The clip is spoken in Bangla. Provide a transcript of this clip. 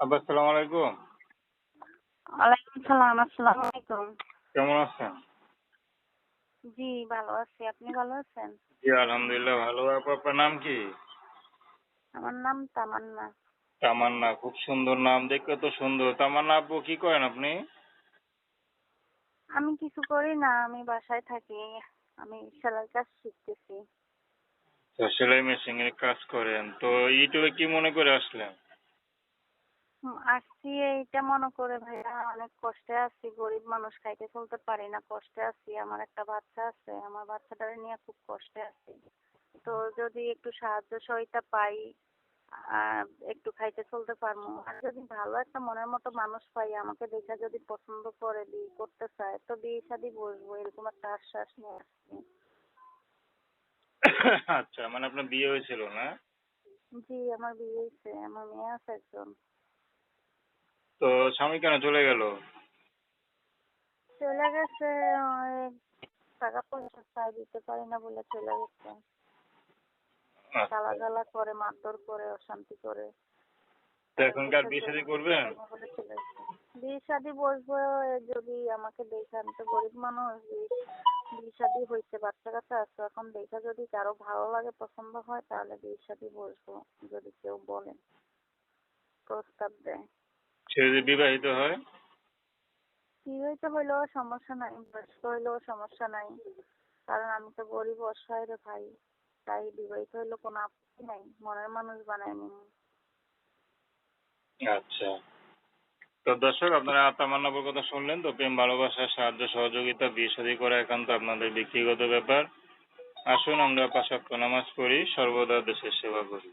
আব্বা আসসালামু আলাইকুম। ওয়ালাইকুম সালাম আসসালামু আলাইকুম। কেমন আছেন? জি ভালো আছি। আপনি ভালো আছেন? জি আলহামদুলিল্লাহ ভালো। আপনার নাম কি? আমার নাম তামান্না। তামান্না খুব সুন্দর নাম। দেখতে তো সুন্দর। তামান্না আপু কি করেন আপনি? আমি কিছু করি না আমি বাসায় থাকি। আমি সেলাই কাজ শিখতেছি। সেলাই মেশিন এর কাজ করেন। তো ইউটিউবে কি মনে করে আসলেন? আসছি এইটা মনে করে ভাইয়া অনেক কষ্টে আছি গরিব মানুষ খাইতে চলতে পারি না কষ্টে আছি আমার একটা বাচ্চা আছে আমার বাচ্চাটারে নিয়ে খুব কষ্টে আছি। তো যদি একটু সাহায্য সহায়তা পাই একটু খাইতে চলতে পারব আর যদি ভালো একটা মনের মতো মানুষ পাই আমাকে দেখে যদি পছন্দ করে বিয়ে করতে চায় তো বিয়ে শাদী বসবো এরকম একটা আশ্বাস নিয়ে আসছি। আচ্ছা মানে আপনার বিয়ে হয়েছিল না? জি আমার বিয়ে হয়েছে আমার মেয়ে আছে একজন। তো স্বামী কেন চলে গেল? চলে গেছে টাকা পয়সা চাই দিতে পারি না বলে চলে গেছে। গালা গালা করে মারধর করে অশান্তি করে। তো এখনকার বিয়ে শাদী করবেন? বিয়ে শাদী বসবো যদি আমাকে দেখে আমি তো গরিব মানুষ বিয়ে- বিয়ে শাদী হয়েছে বাচ্চা কাচ্চা আছে এখন দেখে যদি কারও ভালো লাগে পছন্দ হয় তাহলে বিয়ে শাদী বসবো যদি কেউ বলে প্রস্তাব দেয়। সে যদি বিবাহিত হয়? বিবাহিত হইলেও সমস্যা নাই বয়স্ক হইলেও সমস্যা নাই। কারণ আমি তো গরিব অসহায় রে ভাই তাই বিবাহিত হইলে কোনো আপত্তি নাই মনের মানুষ বানায় নিব আচ্ছা। তো দর্শক আপনারা তামান্নাপুর কথা শুনলেন তো প্রেম ভালোবাসা সাহায্য সহযোগিতা বিয়ে শাদী করা একান্ত আপনাদের ব্যক্তিগত ব্যাপার। আসুন আমরা পাশাক্ত নামাজ পড়ি সর্বদা দেশের সেবা করি।